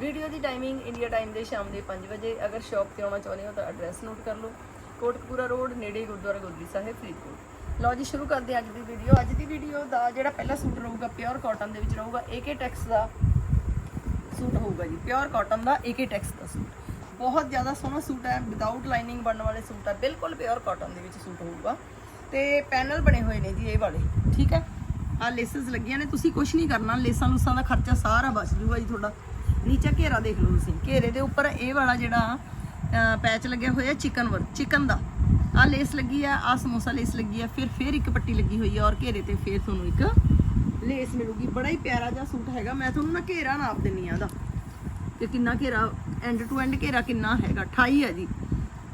Video ਦੀ timing India time ਦੇ ਸ਼ਾਮ ਦੇ 5 ਵਜੇ। ਅਗਰ ਸ਼ਾਪ ਤੇ ਆਉਣਾ ਚਾਹੁੰਦੇ ਹੋ ਤਾਂ ਐਡਰੈਸ ਨੋਟ ਕਰ ਲਓ। ਕੋਟਕਪੂਰਾ ਰੋਡ ਨੇੜੇ ਗੁਰਦੁਆਰਾ ਗੋਦਰੀ ਸਾਹਿਬ, ਫਰੀਦਕੋਟ। ਲਓ ਜੀ, ਸ਼ੁਰੂ ਕਰਦੇ ਅੱਜ ਦੀ ਵੀਡੀਓ ਅੱਜ ਦੀ ਵੀਡੀਓ ਦਾ ਜਿਹੜਾ ਪਹਿਲਾ ਸੂਟ ਰਹੂਗਾ ਪਿਓਰ ਕਾਟਨ ਦੇ ਵਿੱਚ ਰਹੂਗਾ। AK ਟੈਕਸ ਦਾ ਸੂਟ ਹੋਊਗਾ ਜੀ। ਪਿਓਰ ਕਾਟਨ ਦਾ AK ਟੈਕਸ ਦਾ ਸੂਟ ਬਹੁਤ ਜ਼ਿਆਦਾ ਸੋਹਣਾ ਸੂਟ ਹੈ। ਵਿਦਆਊਟ ਲਾਈਨਿੰਗ ਬਣਨ ਵਾਲੇ ਸੂਟ ਹੈ। ਬਿਲਕੁਲ ਪਿਓਰ ਕਾਟਨ ਦੇ ਵਿੱਚ ਸੂਟ ਹੋਊਗਾ। ਤੇ ਪੈਨਲ ਬਣੇ ਹੋਏ ਨੇ ਜੀ ਇਹ ਵਾਲੇ। ਠੀਕ ਹੈ? ਆ ਲੇਸਸ ਲੱਗੀਆਂ ਨੇ। ਤੁਸੀਂ ਕੁਝ ਨਹੀਂ ਕਰਨਾ। ਲੇਸਾਂ ਲੂਸਾਂ ਦਾ ਖਰਚਾ ਸਾਰਾ ਬਚ ਜੂਗਾ ਜੀ ਤੁਹਾਡਾ। ਨੀਚੇ ਘੇਰਾ ਦੇਖ ਲਓ ਤੁਸੀਂ। ਘੇਰੇ ਦੇ ਉੱਪਰ ਇਹ ਵਾਲਾ ਜਿਹੜਾ ਪੈਚ ਲੱਗਿਆ ਹੋਇਆ ਚਿਕਨ ਵਰ, ਚਿਕਨ ਦਾ। ਆ ਲੇਸ ਲੱਗੀ ਆ ਆ ਸਮੋਸਾ ਲੇਸ ਲੱਗੀ ਆ, ਫਿਰ ਫਿਰ ਇੱਕ ਪੱਟੀ ਲੱਗੀ ਹੋਈ ਆ ਔਰ ਘੇਰੇ ਤੇ ਫਿਰ ਤੁਹਾਨੂੰ ਇੱਕ ਲੇਸ ਮਿਲੂਗੀ। ਬੜਾ ਹੀ ਪਿਆਰਾ ਜਿਹਾ ਸੂਟ ਹੈਗਾ। ਮੈਂ ਤੁਹਾਨੂੰ ਨਾ ਘੇਰਾ ਨਾਪ ਦਿੰਨੀ ਆ ਇਹਦਾ। ਕਿ ਕਿੰਨਾ ਘੇਰਾ ਐਂਡ ਟੂ ਐਂਡ ਘੇਰਾ ਕਿੰਨਾ ਹੈਗਾ। 28 ਹੈ ਜੀ।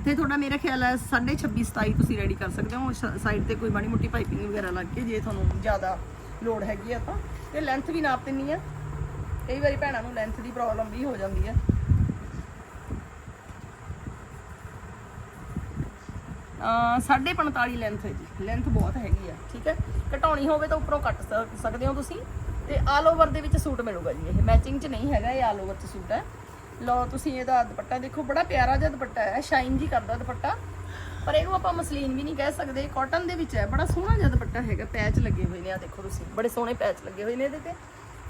ਤੇ ਤੁਹਾਡਾ ਮੇਰਾ ਖਿਆਲ ਹੈ 26 27 ਤੁਸੀਂ ਰੈਡੀ ਕਰ ਸਕਦੇ ਹੋ। ਸਾਈਡ ਤੇ ਕੋਈ ਮਾੜੀ ਮੋਟੀ ਪਾਈਪਿੰਗ ਵਗੈਰਾ ਲੱਗ ਕੇ ਜੇ ਤੁਹਾਨੂੰ ਜ਼ਿਆਦਾ ਲੋਡ ਹੈਗੀ ਆ ਤਾਂ। ਤੇ ਲੈਂਥ ਵੀ ਨਾਪ ਦਿੰਨੀ ਆ। ਕਈ ਵਾਰੀ ਭੈਣਾਂ ਨੂੰ ਲੈਂਥ ਦੀ ਪ੍ਰੋਬਲਮ ਵੀ ਹੋ ਜਾਂਦੀ ਹੈ ਅ 45 ਲੈਂਥ ਹੈ ਜੀ। ਲੈਂਥ ਬਹੁਤ ਹੈਗੀ ਆ, ਠੀਕ ਹੈ? ਘਟਾਉਣੀ ਹੋਵੇ ਤਾਂ ਉੱਪਰੋਂ ਕੱਟ ਸਕਦੇ ਹੋ ਤੁਸੀਂ। ਤੇ ਆਲ ਓਵਰ ਦੇ ਵਿੱਚ ਸੂਟ ਮਿਲੂਗਾ ਜੀ ਇਹ। ਮੈਚਿੰਗ 'ਚ ਨਹੀਂ ਹੈਗਾ, ਇਹ ਆਲ ਓਵਰ 'ਚ ਸੂਟ ਹੈ। ਲਓ ਤੁਸੀਂ ਇਹਦਾ ਦੁਪੱਟਾ ਦੇਖੋ, ਬੜਾ ਪਿਆਰਾ ਜਿਹਾ ਦੁਪੱਟਾ ਹੈ ਸ਼ਾਈਨ ਜੀ ਕਰਦਾ ਦੁਪੱਟਾ। ਪਰ ਇਹਨੂੰ ਆਪਾਂ ਮਸਲੀਨ ਵੀ ਨਹੀਂ ਕਹਿ ਸਕਦੇ ਕਾਟਨ ਦੇ ਵਿੱਚ ਹੈ। ਬੜਾ ਸੋਹਣਾ ਜਿਹਾ ਦੁਪੱਟਾ ਹੈਗਾ ਪੈਚ ਲੱਗੇ ਹੋਏ ਨੇ ਆ ਦੇਖੋ ਤੁਸੀਂ। ਬੜੇ ਸੋਹਣੇ ਪੈਚ ਲੱਗੇ ਹੋਏ ਨੇ ਇਹਦੇ ਤੇ।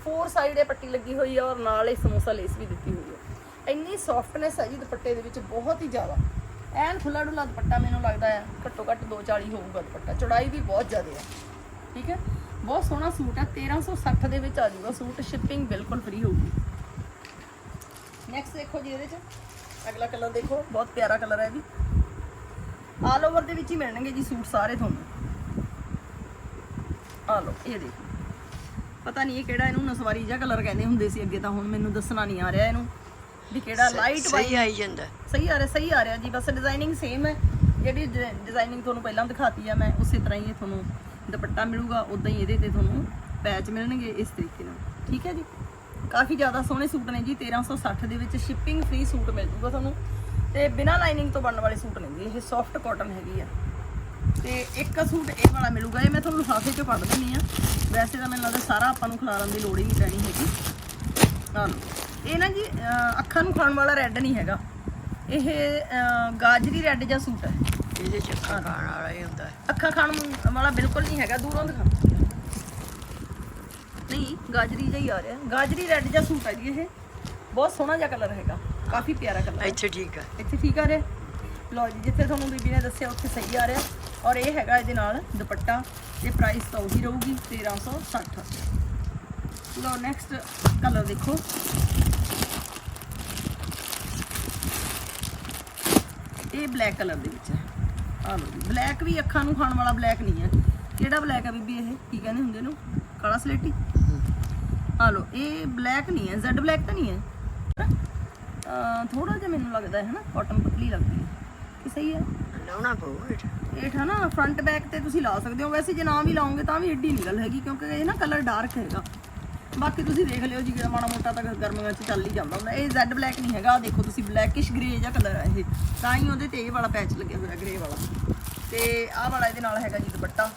ਫੋਰ ਸਾਈਡ ਇਹ ਪੱਟੀ ਲੱਗੀ ਹੋਈ ਹੈ ਔਰ ਨਾਲ ਇਹ ਸਮੋਸਾ ਲੇਸ ਵੀ ਦਿੱਤੀ ਹੋਈ ਹੈ ਇੰਨੀ ਸੌਫਟਨੈਸ ਹੈ ਜੀ ਦੁਪੱਟੇ ਦੇ ਵਿੱਚ ਬਹੁਤ ਹੀ ਜ਼ਿਆਦਾ। ਐਨ ਖੁੱਲਾ ਡੁੱਲਾ ਦੁਪੱਟਾ ਮੈਨੂੰ ਲੱਗਦਾ ਹੈ ਘੱਟੋ ਘੱਟ 240 ਹੋਊਗਾ ਦੁਪੱਟਾ। ਚੌੜਾਈ ਵੀ ਬਹੁਤ ਜ਼ਿਆਦਾ ਹੈ ਠੀਕ ਹੈ? ਬਹੁਤ ਸੋਹਣਾ ਸੂਟ ਹੈ 1360 ਦੇ ਵਿੱਚ ਆ ਜਾਊਗਾ ਸੂਟ ਸ਼ਿਪਿੰਗ ਬਿਲਕੁਲ ਫ੍ਰੀ ਹੋਊਗੀ। ਨੈਕਸਟ ਦੇਖੋ ਜੀ ਇਹਦੇ ਚ। ਅਗਲਾ ਕਲਰ ਦੇਖੋ, ਬਹੁਤ ਪਿਆਰਾ ਕਲਰ ਹੈ ਇਹ ਵੀ। ਆਲ ਓਵਰ ਦੇ ਵਿੱਚ ਹੀ ਮਿਲਣਗੇ ਜੀ ਸੂਟ ਸਾਰੇ ਤੁਹਾਨੂੰ। ਆ ਲਓ, ਇਹ ਦੇਖੋ। ਪਤਾ ਨਹੀਂ ਇਹ ਕਿਹੜਾ ਇਹਨੂੰ ਨਸਵਾਰੀ ਜਿਹਾ ਕਲਰ ਕਹਿੰਦੇ ਹੁੰਦੇ ਸੀ ਅੱਗੇ ਤਾਂ ਹੁਣ ਮੈਨੂੰ ਦੱਸਣਾ ਨਹੀਂ ਆ ਰਿਹਾ ਇਹਨੂੰ ਵੀ ਕਿਹੜਾ ਲਾਈਟ ਸਹੀ ਆਈ ਜਾਂਦਾ। ਸਹੀ ਆ ਰਿਹਾ ਸਹੀ ਆ ਰਿਹਾ ਜੀ ਬਸ ਡਿਜ਼ਾਈਨਿੰਗ ਸੇਮ ਹੈ। ਜਿਹੜੀ ਡਿਜ਼ਾਈਨਿੰਗ ਤੁਹਾਨੂੰ ਪਹਿਲਾਂ ਦਿਖਾਤੀ ਆ ਮੈਂ ਉਸੇ ਤਰ੍ਹਾਂ ਹੀ ਇਹ ਤੁਹਾਨੂੰ ਦੁਪੱਟਾ ਮਿਲੂਗਾ ਉਦਾਂ ਹੀ ਇਹਦੇ ਤੇ ਤੁਹਾਨੂੰ ਪੈਚ ਮਿਲਣਗੇ ਇਸ ਤਰੀਕੇ ਨਾਲ। ਠੀਕ ਹੈ ਜੀ? ਕਾਫੀ ਜ਼ਿਆਦਾ ਸੋਹਣੇ ਸੂਟ ਨੇ ਜੀ 1360 ਦੇ ਵਿੱਚ ਸ਼ਿਪਿੰਗ ਫ੍ਰੀ ਸੂਟ ਮਿਲ ਜੂਗਾ ਤੁਹਾਨੂੰ। ਤੇ ਬਿਨਾਂ ਲਾਈਨਿੰਗ ਤੋਂ ਬਣਨ ਵਾਲੇ ਸੂਟ ਨੇ ਜੀ ਇਹ ਸੌਫਟ ਕਾਟਨ ਹੈਗੀ ਆ। ਤੇ ਇੱਕ ਸੂਟ ਇਹ ਵਾਲਾ ਮਿਲੂਗਾ ਇਹ ਮੈਂ ਤੁਹਾਨੂੰ ਲਿਫਾਫੇ 'ਚੋਂ ਕੱਢ ਦਿੰਨੀ ਆ ਵੈਸੇ ਤਾਂ ਮੈਨੂੰ ਲੱਗਦਾ ਸਾਰਾ ਆਪਾਂ ਨੂੰ ਖਿਲਾਰਨ ਦੀ ਲੋੜ ਹੀ ਨਹੀਂ ਪੈਣੀ ਹੈਗੀ। ਲਓ। ਇਹ ਨਾ ਜੀ ਅੱਖਾਂ ਨੂੰ ਖਾਣ ਵਾਲਾ ਰੈੱਡ ਨਹੀਂ ਹੈਗਾ। ਇਹ ਗਾਜਰੀ ਰੈੱਡ ਜਿਹਾ ਸੂਟ ਹੈ। ਇਹਦੇ ਚ ਅੱਖਾਂ ਖਾਣ ਵਾਲਾ ਹੀ ਹੁੰਦਾ ਹੈ। ਅੱਖਾਂ ਖਾਣ ਵਾਲਾ ਬਿਲਕੁਲ ਨਹੀਂ ਹੈਗਾ ਦੂਰੋਂ ਦਿਖਾ। ਨਹੀਂ ਗਾਜਰੀ ਜਿਹਾ ਹੀ ਆ ਰਿਹਾ। ਗਾਜਰੀ ਰੈੱਡ ਜਿਹਾ ਸੂਟ ਹੈ ਜੀ ਇਹ। ਬਹੁਤ ਸੋਹਣਾ ਜਿਹਾ ਕਲਰ ਹੈਗਾ। ਕਾਫੀ ਪਿਆਰਾ ਕਲਰ ਹੈ। ਇੱਥੇ ਠੀਕ ਹੈ। ਇੱਥੇ ਠੀਕ ਆ ਰਿਹਾ। ਲਓ ਜੀ ਜਿੱਥੇ ਤੁਹਾਨੂੰ ਬੀਬੀ ਨੇ ਦੱਸਿਆ ਉੱਥੇ ਸਹੀ ਆ ਰਿਹਾ। ਔਰ ਇਹ ਹੈਗਾ ਇਹਦੇ ਨਾਲ ਦੁਪੱਟਾ ਤੇ ਪ੍ਰਾਈਸ ਤਾਂ ਉਹੀ ਰਹੂਗੀ 1360 ਲਓ ਨੈਕਸਟ ਕਲਰ ਦੇਖੋ। ਇਹ ਬਲੈਕ ਕਲਰ ਦੇ ਵਿੱਚ ਹੈ। ਆ ਲਓ ਜੀ ਬਲੈਕ ਵੀ ਅੱਖਾਂ ਨੂੰ ਖਾਣ ਵਾਲਾ ਬਲੈਕ ਨਹੀਂ ਹੈ। ਕਿਹੜਾ ਬਲੈਕ ਹੈ ਬੀਬੀ ਇਹ? ਕੀ ਕਹਿੰਦੇ ਹੁੰਦੇ ਨੂੰ ਕਾਲਾ ਸਲੇਟੀ? ਆ ਲਓ, ਇਹ ਬਲੈਕ ਨਹੀਂ ਹੈ ਜ਼ੈਡ ਬਲੈਕ ਤਾਂ ਨਹੀਂ ਹੈ। ਥੋੜਾ ਜਿਹਾ ਮੈਨੂੰ ਲੱਗਦਾ ਹੈ ਨਾ ਕਾਟਨ ਪਤਲੀ ਲੱਗਦੀ ਹੈ। ਕਿ ਸਹੀ ਹੈ? ਲਾਉਣਾ ਪਊ ਇਹ ਇਹ ਨਾ ਫਰੰਟ ਬੈਕ ਤੇ ਤੁਸੀਂ ਲਾ ਸਕਦੇ ਹੋ। ਵੈਸੇ ਜੇ ਨਾ ਵੀ ਲਾਓਗੇ ਤਾਂ ਵੀ ਏਡੀ ਨਹੀਂ ਗੱਲ ਹੈਗੀ, ਕਿਉਂਕਿ ਇਹ ਨਾ ਕਲਰ ਡਾਰਕ ਹੈਗਾ। ਬਾਕੀ ਤੁਸੀਂ ਦੇਖ ਲਿਓ ਜੀ ਮਾੜਾ ਮੋਟਾ ਤਾਂ ਗਰਮੀਆਂ 'ਚ ਚੱਲ ਹੀ ਜਾਂਦਾ ਹੁੰਦਾ। ਇਹ ਜ਼ੈਡ ਬਲੈਕ ਨਹੀਂ ਹੈਗਾ, ਆਹ ਦੇਖੋ ਤੁਸੀਂ ਬਲੈਕਿਸ਼ ਗ੍ਰੇ ਜਿਹਾ ਕਲਰ ਹੈ ਇਹ। ਤਾਂ ਹੀ ਉਹਦੇ ਤੇ ਇਹ ਵਾਲਾ ਪੈਚ ਲੱਗਿਆ ਹੋਇਆ ਗ੍ਰੇ ਵਾਲਾ। ਤੇ ਆਹ ਵਾਲਾ ਇਹਦੇ ਨਾਲ ਹੈਗਾ ਜੀ ਦੁਪੱਟਾ।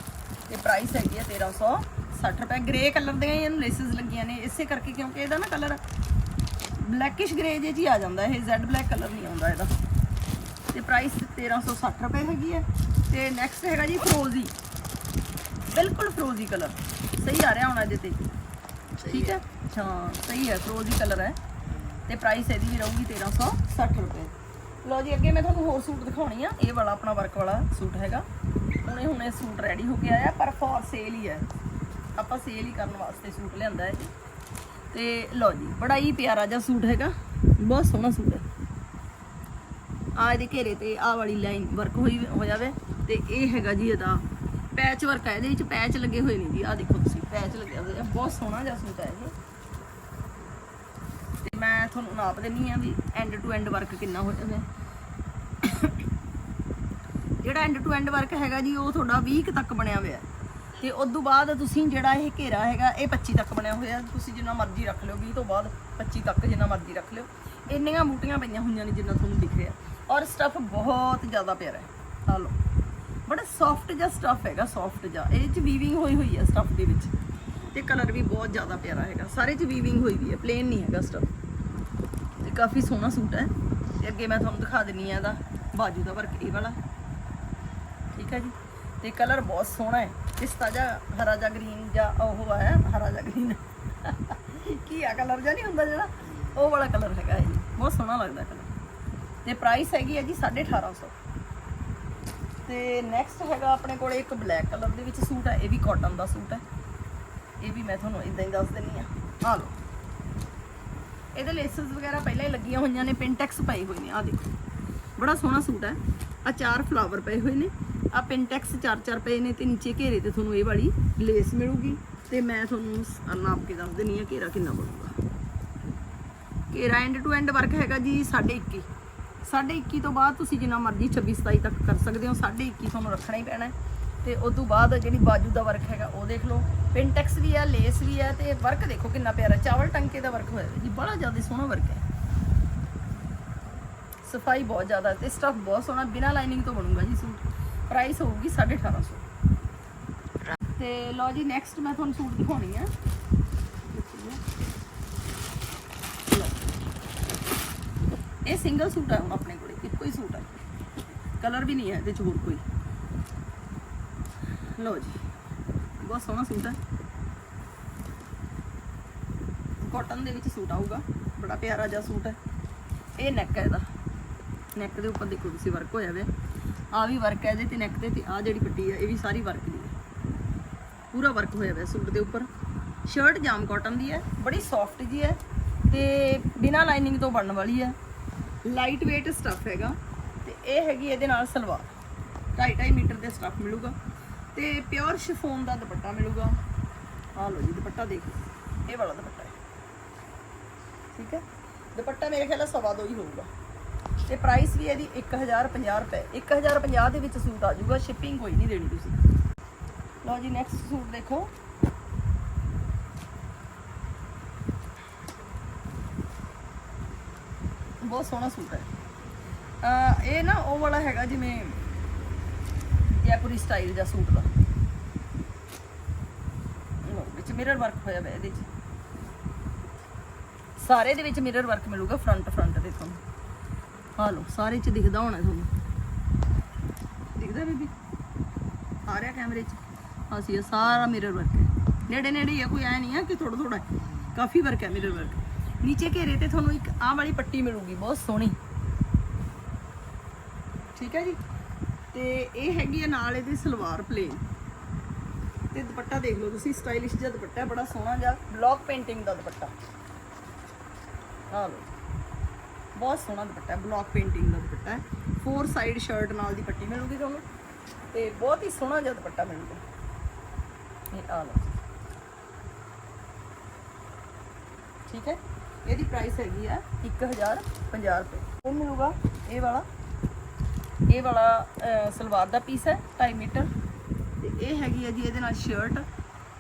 ਤੇ ਪ੍ਰਾਈਸ ਹੈਗੀ ਹੈ 1360 ਰੁਪਏ। ਗ੍ਰੇ ਕਲਰ ਦੀਆਂ ਹੀ ਇਹਨੂੰ ਲੱਗੀਆਂ ਨੇ, ਇਸੇ ਕਰਕੇ ਕਿਉਂਕਿ ਇਹਦਾ ਨਾ ਕਲਰ ਬਲੈਕਿਸ਼ ਗ੍ਰੇ ਜੇ 'ਚ ਹੀ ਆ ਜਾਂਦਾ, ਇਹ ਜ਼ੈਡ ਬਲੈਕ ਕਲਰ ਨਹੀਂ ਆਉਂਦਾ ਇਹਦਾ। ਤੇ ਪ੍ਰਾਈਸ 1360 ਰੁਪਏ ਹੈਗੀ ਹੈ। ਤੇ ਨੈਕਸਟ ਹੈਗਾ ਜੀ ਫਰੋਜ਼ੀ ਬਿਲਕੁਲ ਫਰੋਜ਼ੀ ਕਲਰ ਸਹੀ ਆ ਰਿਹਾ ਹੁਣ ਇਹਦੇ ਤੇ। ਠੀਕ ਹੈ। ਹਾਂ? ਸਹੀ ਹੈ ਫਰੋਜ਼ੀ ਕਲਰ ਹੈ। ਤੇ ਪ੍ਰਾਈਸ ਇਹਦੀ ਵੀ ਰਹੂਗੀ 1360 ਰੁਪਏ। ਲਓ ਜੀ ਅੱਗੇ ਮੈਂ ਤੁਹਾਨੂੰ ਹੋਰ ਸੂਟ ਦਿਖਾਉਣੀ ਆ। ਇਹ ਵਾਲਾ ਆਪਣਾ ਵਰਕ ਵਾਲਾ ਸੂਟ ਹੈਗਾ। ਹੁਣੇ ਹੁਣੇ ਸੂਟ ਰੈਡੀ ਹੋ ਕੇ ਆਇਆ ਪਰ ਫॉर ਸੇਲ ਹੀ ਹੈ। ਆਪਾਂ ਸੇਲ ਹੀ ਕਰਨ ਵਾਸਤੇ ਸੂਟ ਲਿਆਂਦਾ ਹੈ ਜੀ ਤੇ ਲਓ ਜੀ ਬੜਾ ਹੀ ਪਿਆਰਾ ਜਿਹਾ ਸੂਟ ਹੈਗਾ। ਬਹੁਤ ਸੋਹਣਾ ਸੂਟ ਹੈ। ਆ ਇਹਦੇ ਘੇਰੇ ਤੇ ਆਹ ਵਾਲੀ ਲਾਈਨ ਵਰਕ ਹੋਈ ਹੋ ਜਾਵੇ ਤੇ ਇਹ ਹੈਗਾ ਜੀ ਇਹਦਾ ਪੈਚ ਵਰਕ ਹੈ ਇਹਦੇ ਵਿੱਚ ਪੈਚ ਲੱਗੇ ਹੋਏ ਨੇ ਜੀ। ਆਹ ਦੇਖੋ ਤੁਸੀਂ ਪੈਚ ਲੱਗਿਆ ਹੋਇਆ ਬਹੁਤ ਸੋਹਣਾ ਜਿਹਾ ਸੂਟ ਹੈ ਇਹ। ਤੇ ਮੈਂ ਤੁਹਾਨੂੰ ਨਾਪ ਦਿੰਨੀ ਆ ਵੀ ਐਂਡ ਟੂ ਐਂਡ ਵਰਕ ਕਿੰਨਾ ਹੋ ਜਾਵੇ ਜਿਹੜਾ ਐਂਡ ਟੂ ਐਂਡ ਵਰਕ ਹੈਗਾ ਜੀ, ਉਹ ਤੁਹਾਡਾ 20 ਕੁ ਤੱਕ ਬਣਿਆ ਹੋਇਆ। ਤੇ ਉਸ ਤੋਂ ਬਾਅਦ ਤੁਸੀਂ ਜਿਹੜਾ ਇਹ ਘੇਰਾ ਹੈਗਾ, ਇਹ 25 ਤੱਕ ਬਣਿਆ ਹੋਇਆ। ਤੁਸੀਂ ਜਿੰਨਾ ਮਰਜ਼ੀ ਰੱਖ ਲਿਓ 20 ਤੋਂ ਬਾਅਦ 25 ਤੱਕ ਜਿੰਨਾ ਮਰਜ਼ੀ ਰੱਖ ਲਿਓ। ਇੰਨੀਆਂ ਬੂਟੀਆਂ ਪਈਆਂ ਹੋਈਆਂ ਨੇ ਜਿੰਨਾ ਤੁਹਾਨੂੰ ਦਿਖ ਰਿਹਾ। ਔਰ ਸਟਫ ਬਹੁਤ ਜ਼ਿਆਦਾ ਪਿਆਰਾ ਹੈ। ਆ ਲਓ। ਬੜਾ ਸੌਫਟ ਜਿਹਾ ਸਟਫ ਹੈਗਾ ਸੌਫਟ ਜਿਹਾ। ਇਹ ਚ ਵੀਵਿੰਗ ਹੋਈ ਹੋਈ ਹੈ ਸਟਫ ਦੇ ਵਿੱਚ। ਤੇ ਕਲਰ ਵੀ ਬਹੁਤ ਜ਼ਿਆਦਾ ਪਿਆਰਾ ਹੈਗਾ। ਸਾਰੇ ਚ ਵੀਵਿੰਗ ਹੋਈ ਵੀ ਹੈ ਪਲੇਨ ਨਹੀਂ ਹੈਗਾ ਸਟਫ ਤੇ ਕਾਫੀ ਸੋਹਣਾ ਸੂਟ ਹੈ। ਤੇ ਅੱਗੇ ਮੈਂ ਤੁਹਾਨੂੰ ਦਿਖਾ ਦਿੰਨੀ ਆ ਇਹਦਾ ਬਾਜੂ ਦਾ ਵਰਕ ਇਹ ਵਾਲਾ। ਠੀਕ ਹੈ ਜੀ? ਤੇ ਕਲਰ ਬਹੁਤ ਸੋਹਣਾ ਹੈ। ਪਿਸਤਾ ਜਿਹਾ ਹਰਾ ਜਿਹਾ ਗ੍ਰੀਨ ਜਾਂ ਉਹ ਹੈ? ਹਰਾ ਜਿਹਾ ਗ੍ਰੀਨ ਕੀ ਆ ਕਲਰ ਜਿਹਾ ਨਹੀਂ ਹੁੰਦਾ ਜਿਹੜਾ? ਉਹ ਵਾਲਾ ਕਲਰ ਹੈਗਾ ਇਹ। ਬਹੁਤ ਸੋਹਣਾ ਲੱਗਦਾ ਕਲਰ ਤੇ ਪ੍ਰਾਈਸ ਹੈਗੀ ਹੈ ਜੀ 1850 ਤੇ ਨੈਕਸਟ ਹੈਗਾ ਆਪਣੇ ਕੋਲ ਇੱਕ ਬਲੈਕ ਕਲਰ ਦੇ ਵਿੱਚ ਸੂਟ ਹੈ ਇਹ ਵੀ ਕਾਟਨ ਦਾ ਸੂਟ ਹੈ ਇਹ ਵੀ ਮੈਂ ਤੁਹਾਨੂੰ ਇਦਾਂ ਹੀ ਦੱਸ ਦਿੰਨੀ ਆ। ਆ ਲਓ। ਇਹਦੇ ਲੇਸਸ ਵਗੈਰਾ ਪਹਿਲਾਂ ਹੀ ਲੱਗੀਆਂ ਹੋਈਆਂ ਨੇ ਪਿੰਟੈਕਸ ਪਏ ਹੋਏ ਨੇ ਆ ਦੇਖੋ। ਬੜਾ ਸੋਹਣਾ ਸੂਟ ਹੈ ਆ ਚਾਰ ਫਲਾਵਰ ਪਏ ਹੋਏ ਨੇ। ਆ ਪਿੰਟੈਕਸ ਚਾਰ ਚਾਰ ਪਏ ਨੇ ਤੇ ਨੀਚੇ ਘੇਰੇ ਤੇ ਤੁਹਾਨੂੰ ਇਹ ਵਾਲੀ ਲੇਸ ਮਿਲੂਗੀ। ਤੇ ਮੈਂ ਤੁਹਾਨੂੰ ਸ- ਨਾਪ ਕੇ ਦੱਸ ਦਿੰਨੀ ਆ ਘੇਰਾ ਕਿੰਨਾ ਬਣੂਗਾ। ਘੇਰਾ ਐਂਡ ਟੂ ਐਂਡ ਵਰਕ ਹੈਗਾ ਜੀ 21.5 21.5 ਤੋਂ ਬਾਅਦ ਤੁਸੀਂ ਜਿੰਨਾ ਮਰਜ਼ੀ 26 27 ਤੱਕ ਕਰ ਸਕਦੇ ਹੋ 21.5 ਤੁਹਾਨੂੰ ਰੱਖਣਾ ਹੀ ਪੈਣਾ ਹੈ। ਤੇ ਉਸ ਤੋਂ ਬਾਅਦ ਜਿਹੜੀ ਬਾਜੂ ਦਾ ਵਰਕ ਹੈਗਾ, ਉਹ ਦੇਖ ਲਓ। ਪਿੰਟੈਕਸ ਵੀ ਆ ਲੇਸ ਵੀ ਆ ਤੇ ਵਰਕ ਦੇਖੋ ਕਿੰਨਾ ਪਿਆਰਾ ਚਾਵਲ ਟੰਕੇ ਦਾ ਵਰਕ ਹੋਇਆ ਹੋਇਆ ਜੀ, ਬੜਾ ਜ਼ਿਆਦਾ ਸੋਹਣਾ ਵਰਕ ਹੈ। ਸਫ਼ਾਈ ਬਹੁਤ ਜ਼ਿਆਦਾ, ਤੇ ਸਟਫ ਬਹੁਤ ਸੋਹਣਾ, ਬਿਨਾ ਲਾਈਨਿੰਗ ਤੋਂ ਬਣੂਗਾ ਜੀ ਸੂਟ। ਪ੍ਰਾਈਸ ਹੋਊਗੀ 1850 ਤੇ ਲਓ ਜੀ ਨੈਕਸਟ ਮੈਂ ਤੁਹਾਨੂੰ ਸੂਟ ਦਿਖਾਉਣੀ ਆ ਲਓ। ਇਹ ਸਿੰਗਲ ਸੂਟ ਹੈ ਹੁਣ ਆਪਣੇ ਕੋਲੇ, ਇੱਕੋ ਹੀ ਸੂਟ ਹੈ ਕਲਰ ਵੀ ਨਹੀਂ ਹੈ ਇਹਦੇ ਚ ਹੋਰ ਕੋਈ। ਲਓ ਜੀ, ਬਹੁਤ ਸੋਹਣਾ ਸੂਟ ਹੈ ਕਾਟਨ ਦੇ ਵਿੱਚ ਸੂਟ ਆਊਗਾ, ਬੜਾ ਪਿਆਰਾ ਜਿਹਾ ਸੂਟ ਹੈ। ਇਹ ਨੈਕ ਹੈ ਇਹਦਾ। ਨੈਕ ਦੇ ਉੱਪਰ ਦੇਖੋ ਤੁਸੀਂ ਵਰਕ ਹੋਇਆ ਹੋਇਆ ਆ ਵੀ ਵਰਕ ਹੈ ਇਹਦੇ ਤੇ ਨੈਕ ਤੇ ਤੇ ਆ ਜਿਹੜੀ ਪੱਟੀ ਹੈ ਇਹ ਵੀ ਸਾਰੀ ਵਰਕ ਦੀ ਹੈ। ਪੂਰਾ ਵਰਕ ਹੋਇਆ ਹੋਇਆ ਸੂਟ ਦੇ ਉੱਪਰ। ਸ਼ਰਟ ਜਾਮ ਕਾਟਨ ਦੀ ਹੈ, ਬੜੀ ਸੌਫਟ ਜੀ ਹੈ ਤੇ ਬਿਨਾ ਲਾਈਨਿੰਗ ਤੋਂ ਬਣਨ ਵਾਲੀ ਹੈ। ਲਾਈਟ weight ਸਟੱਫ ਹੈਗਾ। ਤੇ ਇਹ ਹੈਗੀ ਇਹਦੇ ਨਾਲ ਸਲਵਾਰ। 2.5 ਮੀਟਰ ਦੇ ਸਟੱਫ ਮਿਲੂਗਾ। ਤੇ ਪਿਓਰ ਸ਼ਿਫੋਨ ਦਾ ਦੁਪੱਟਾ ਮਿਲੂਗਾ। ਆ ਲਓ ਜੀ, ਦੁਪੱਟਾ ਦੇਖੋ। ਇਹ ਵਾਲਾ ਦੁਪੱਟਾ ਹੈ। ਠੀਕ ਹੈ? ਦੁਪੱਟਾ ਮੇਰੇ ਖਿਆਲ ਨਾਲ ਸਵਾ ਦੋ ਹੀ ਹੋਊਗਾ। ਤੇ ਪ੍ਰਾਈਸ ਵੀ ਇਹਦੀ 1050 ਰੁਪਏ। 1050 ਦੇ ਵਿੱਚ ਸੂਟ ਆ ਜਾਊਗਾ। ਸ਼ਿਪਿੰਗ ਕੋਈ ਨਹੀਂ ਦੇਣੀ ਤੁਸੀਂ। ਲਓ ਜੀ ਨੈਕਸਟ ਸੂਟ ਦੇਖੋ। ਬਹੁਤ ਸੋਹਣਾ ਸੂਟ ਹੈ। ਇਹ ਨਾ ਉਹ ਵਾਲਾ ਹੈਗਾ ਜਿਵੇਂ ਜੈਪੁਰੀ ਸਟਾਈਲ ਦਾ ਸੂਟ ਦਾ ਵਿੱਚ ਮਿਰਰ ਵਰਕ ਹੋਇਆ ਹੋਇਆ ਇਹਦੇ 'ਚ। ਸਾਰੇ ਦੇ ਵਿੱਚ ਮਿਰਰ ਵਰਕ ਮਿਲੂਗਾ ਫਰੰਟ ਫਰੰਟ ਤੇ ਤੁਹਾਨੂੰ। ਆ ਲਓ, ਸਾਰੇ 'ਚ ਦਿਖਦਾ ਹੋਣਾ ਤੁਹਾਨੂੰ। ਦਿਖਦਾ ਬੀਬੀ? ਆ ਰਿਹਾ ਕੈਮਰੇ 'ਚ। ਹਾਂ ਸੀ ਇਹ ਸਾਰਾ ਮਿਰਰ ਵਰਕ ਹੈ। ਨੇੜੇ ਨੇੜੇ ਹੀ ਆ, ਕੋਈ ਐ ਨਹੀਂ ਆ ਕਿ ਥੋੜਾ ਥੋੜਾ ਕਾਫੀ ਵਰਕ ਹੈ ਮਿਰਰ ਵਰਕ ਨੀਚੇ ਘੇਰੇ ਤੇ ਤੁਹਾਨੂੰ ਇੱਕ ਆਹ ਵਾਲੀ ਪੱਟੀ ਮਿਲੂਗੀ, ਬਹੁਤ ਸੋਹਣੀ। ਠੀਕ ਹੈ ਜੀ? ਤੇ ਇਹ ਹੈਗੀ ਹੈ ਨਾਲ ਇਹਦੀ ਸਲਵਾਰ ਪਲੇਨ ਤੇ ਦੁਪੱਟਾ ਦੇਖ ਲਓ ਤੁਸੀਂ ਸਟਾਈਲਿਸ਼ ਜਿਹਾ ਦੁਪੱਟਾ ਬੜਾ ਸੋਹਣਾ ਜਿਹਾ ਬਲੌਕ ਪੇਂਟਿੰਗ ਦਾ ਦੁਪੱਟਾ। ਆ ਲਓ। ਬਹੁਤ ਸੋਹਣਾ ਦੁਪੱਟਾ ਹੈ ਬਲੌਕ ਪੇਂਟਿੰਗ ਦਾ ਦੁਪੱਟਾ ਹੈ। ਫੋਰ ਸਾਈਡ ਸ਼ਰਟ ਨਾਲ ਦੀ ਪੱਟੀ ਮਿਲੂਗੀ ਤੁਹਾਨੂੰ। ਤੇ ਬਹੁਤ ਹੀ ਸੋਹਣਾ ਜਿਹਾ ਦੁਪੱਟਾ ਮਿਲੂਗਾ। ਇਹ ਆ ਲਓ। ਠੀਕ ਹੈ? ਇਹਦੀ ਪ੍ਰਾਈਸ ਹੈਗੀ ਆ 1050 ਰੁਪਏ। ਉਹ ਮਿਲੂਗਾ, ਇਹ ਵਾਲਾ। ਇਹ ਵਾਲਾ ਸਲਵਾਰ ਦਾ ਪੀਸ ਹੈ 2.5 ਮੀਟਰ। ਤੇ ਇਹ ਹੈਗੀ ਹੈ ਜੀ ਇਹਦੇ ਨਾਲ ਸ਼ਰਟ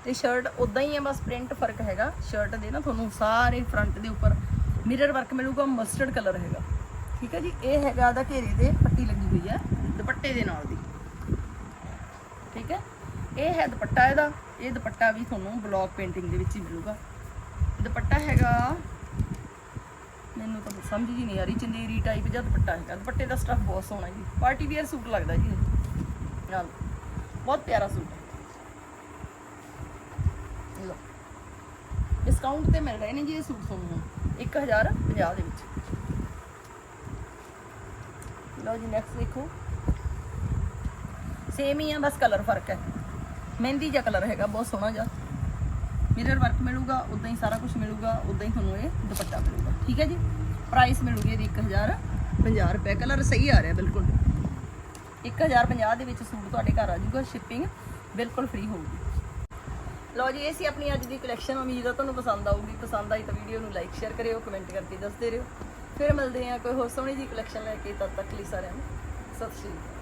ਤੇ ਸ਼ਰਟ ਉਦਾਂ ਹੀ ਹੈ ਬਸ ਪ੍ਰਿੰਟ ਫ਼ਰਕ ਹੈਗਾ। ਸ਼ਰਟ ਦੇ ਨਾ ਤੁਹਾਨੂੰ ਸਾਰੇ ਫਰੰਟ ਦੇ ਉੱਪਰ ਮਿਰਰ ਵਰਕ ਮਿਲੂਗਾ ਮਸਟਰਡ ਕਲਰ ਹੈਗਾ। ਠੀਕ ਹੈ ਜੀ? ਇਹ ਹੈਗਾ ਉਹਦਾ ਘੇਰੇ ਤੇ ਪੱਟੀ ਲੱਗੀ ਹੋਈ ਹੈ ਦੁਪੱਟੇ ਦੇ ਨਾਲ ਦੀ। ਠੀਕ ਹੈ ਇਹ ਹੈ ਦੁਪੱਟਾ ਇਹਦਾ। ਇਹ ਦੁਪੱਟਾ ਵੀ ਤੁਹਾਨੂੰ ਬਲੌਕ ਪੇਂਟਿੰਗ ਦੇ ਵਿੱਚ ਹੀ ਮਿਲੂਗਾ। ਦੁਪੱਟਾ ਹੈਗਾ ਮੈਨੂੰ ਤਾਂ ਸਮਝ ਹੀ ਨਹੀਂ ਆ ਰਹੀ, ਚੰਦੇਰੀ ਟਾਈਪ ਜਿਹਾ ਦੁਪੱਟਾ ਹੈਗਾ। ਦੁਪੱਟੇ ਦਾ ਸਟੱਫ ਬਹੁਤ ਸੋਹਣਾ ਜੀ। ਪਾਰਟੀ ਵੇਅਰ ਸੂਟ ਲੱਗਦਾ ਜੀ ਇਹ। ਨਾਲ ਬਹੁਤ ਪਿਆਰਾ ਸੂਟ ਹੈ। ਲਓ। ਡਿਸਕਾਊਂਟ ਤੇ ਮਿਲ ਰਹੇ ਨੇ ਜੀ ਇਹ ਸੂਟ ਤੁਹਾਨੂੰ। 1050 ਦੇ ਵਿੱਚ। ਲਓ ਜੀ ਨੈਕਸਟ ਦੇਖੋ। ਸੇਮ ਹੀ ਆ, ਬਸ ਕਲਰ ਫ਼ਰਕ ਹੈ। ਮਹਿੰਦੀ ਜਿਹਾ ਕਲਰ ਹੈਗਾ, ਬਹੁਤ ਸੋਹਣਾ ਜਿਹਾ। ਮਿਰਰ ਵਰਕ ਮਿਲੂਗਾ ਉਦਾਂ ਹੀ ਸਾਰਾ ਕੁਝ ਮਿਲੂਗਾ ਉਦਾਂ ਹੀ ਤੁਹਾਨੂੰ ਇਹ ਦੁਪੱਟਾ ਮਿਲੂਗਾ। ਠੀਕ ਹੈ ਜੀ? ਪ੍ਰਾਈਸ ਮਿਲੂਗੀ ਇਹਦੀ 1050 ਰੁਪਏ। ਕਲਰ ਸਹੀ ਆ ਰਿਹਾ, ਬਿਲਕੁਲ। 1050 ਦੇ ਵਿੱਚ ਸੂਟ ਤੁਹਾਡੇ ਘਰ ਆ ਜਾਊਗਾ ਸ਼ਿਪਿੰਗ ਬਿਲਕੁਲ ਫ੍ਰੀ ਹੋਊਗੀ। ਲਓ ਜੀ, ਇਹ ਸੀ ਆਪਣੀ ਅੱਜ ਦੀ ਕਲੈਕਸ਼ਨ ਉਮੀਦ ਆ ਤੁਹਾਨੂੰ ਪਸੰਦ ਆਊਗੀ। ਪਸੰਦ ਆਈ ਤਾਂ ਵੀਡੀਓ ਨੂੰ ਲਾਈਕ ਸ਼ੇਅਰ ਕਰਿਓ ਕਮੈਂਟ ਕਰਕੇ ਦੱਸਦੇ ਰਹੋ। ਫਿਰ ਮਿਲਦੇ ਹਾਂ ਕੋਈ ਹੋਰ ਸੋਹਣੀ ਜੀ ਕਲੈਕਸ਼ਨ ਲੈ ਕੇ। ਤਦ ਤੱਕ ਲਈ ਸਾਰਿਆਂ ਨੂੰ ਸਤਿ ਸ਼੍ਰੀ ਅਕਾਲ।